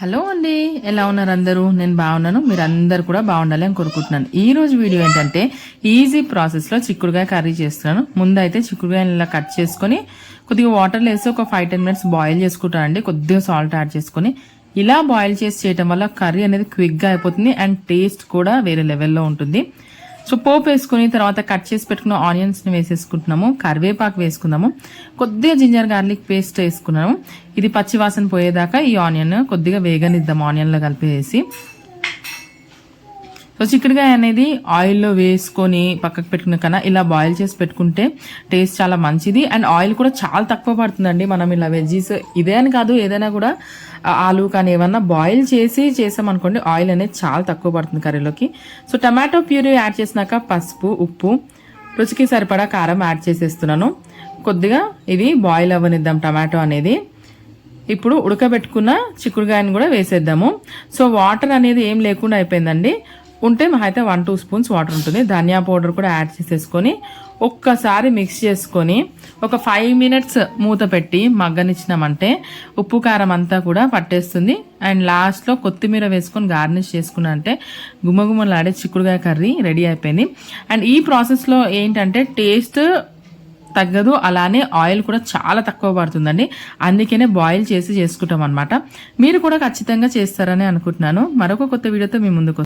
Hello అండి ఎలా ఉన్నారు అందరూ? నేను బాగున్నాను మీరు అందరు కూడా బాగుండాలి అని కోరుకుంటున్నాను. ఈ రోజు వీడియో ఏంటంటే ఈజీ ప్రాసెస్లో చిక్కుడుగాయ కర్రీ చేస్తున్నాను. ముందు అయితే చిక్కుడుగాయలు ఇలా కట్ చేసుకొని కొద్దిగా వాటర్ వేసి ఒక ఫైవ్ టెన్ మినిట్స్ బాయిల్ చేసుకుంటానండి. కొద్దిగా సాల్ట్ యాడ్ చేసుకొని ఇలా బాయిల్ చేసి చేయటం వల్ల కర్రీ అనేది క్విక్గా అయిపోతుంది అండ్ టేస్ట్ కూడా వేరే లెవెల్లో ఉంటుంది. సో పోపు వేసుకుని తర్వాత కట్ చేసి పెట్టుకున్న ఆనియన్స్ని వేసేసుకుంటున్నాము కరివేపాకు వేసుకుందాము. కొద్దిగా జింజర్ గార్లిక్ పేస్ట్ వేసుకున్నాము. ఇది పచ్చివాసన పోయేదాకా ఈ ఆనియన్ కొద్దిగా వేగనిద్దాం ఆనియన్లో కలిపేసి. సో చిక్కుడుగాయ అనేది ఆయిల్లో వేసుకొని పక్కకు పెట్టుకున్న కన్నా ఇలా బాయిల్ చేసి పెట్టుకుంటే టేస్ట్ చాలా మంచిది. అండ్ ఆయిల్ కూడా చాలా తక్కువ పడుతుందండి. మనం ఇలా వెజ్జీస్ ఇదే అని కాదు ఏదైనా కూడా ఆలు కానీ ఏమన్నా బాయిల్ చేసి చేసామనుకోండి ఆయిల్ అనేది చాలా తక్కువ పడుతుంది కర్రీలోకి. సో టమాటో ప్యూరీ యాడ్ చేసినాక పసుపు ఉప్పు రుచికి సరిపడా కారం యాడ్ చేసేస్తున్నాను. కొద్దిగా ఇది బాయిల్ అవ్వనిద్దాం టమాటో అనేది. ఇప్పుడు ఉడకబెట్టుకున్న చిక్కుడుగాయను కూడా వేసేద్దాము. సో వాటర్ అనేది ఏం లేకుండా అయిపోయిందండి. ఉంటే మా అయితే వన్ టూ స్పూన్స్ వాటర్ ఉంటుంది. ధనియా పౌడర్ కూడా యాడ్ చేసేసుకొని ఒక్కసారి మిక్స్ చేసుకొని ఒక ఫైవ్ మినిట్స్ మూత పెట్టి మగ్గనిచ్చినామంటే ఉప్పు కారం అంతా కూడా పట్టేస్తుంది. అండ్ లాస్ట్లో కొత్తిమీర వేసుకొని గార్నిష్ చేసుకున్నా అంటే గుమ్మగుమ్మలాడే చిక్కుడుగాయ కర్రీ రెడీ అయిపోయింది. అండ్ ఈ ప్రాసెస్లో ఏంటంటే టేస్ట్ తగ్గదు అలానే ఆయిల్ కూడా చాలా తక్కువ పడుతుందండి. అందుకనే బాయిల్ చేసి చేసుకుంటాం అనమాట మీరు కూడా ఖచ్చితంగా చేస్తారని అనుకుంటున్నాను. మరొక కొత్త వీడియోతో మీ ముందుకు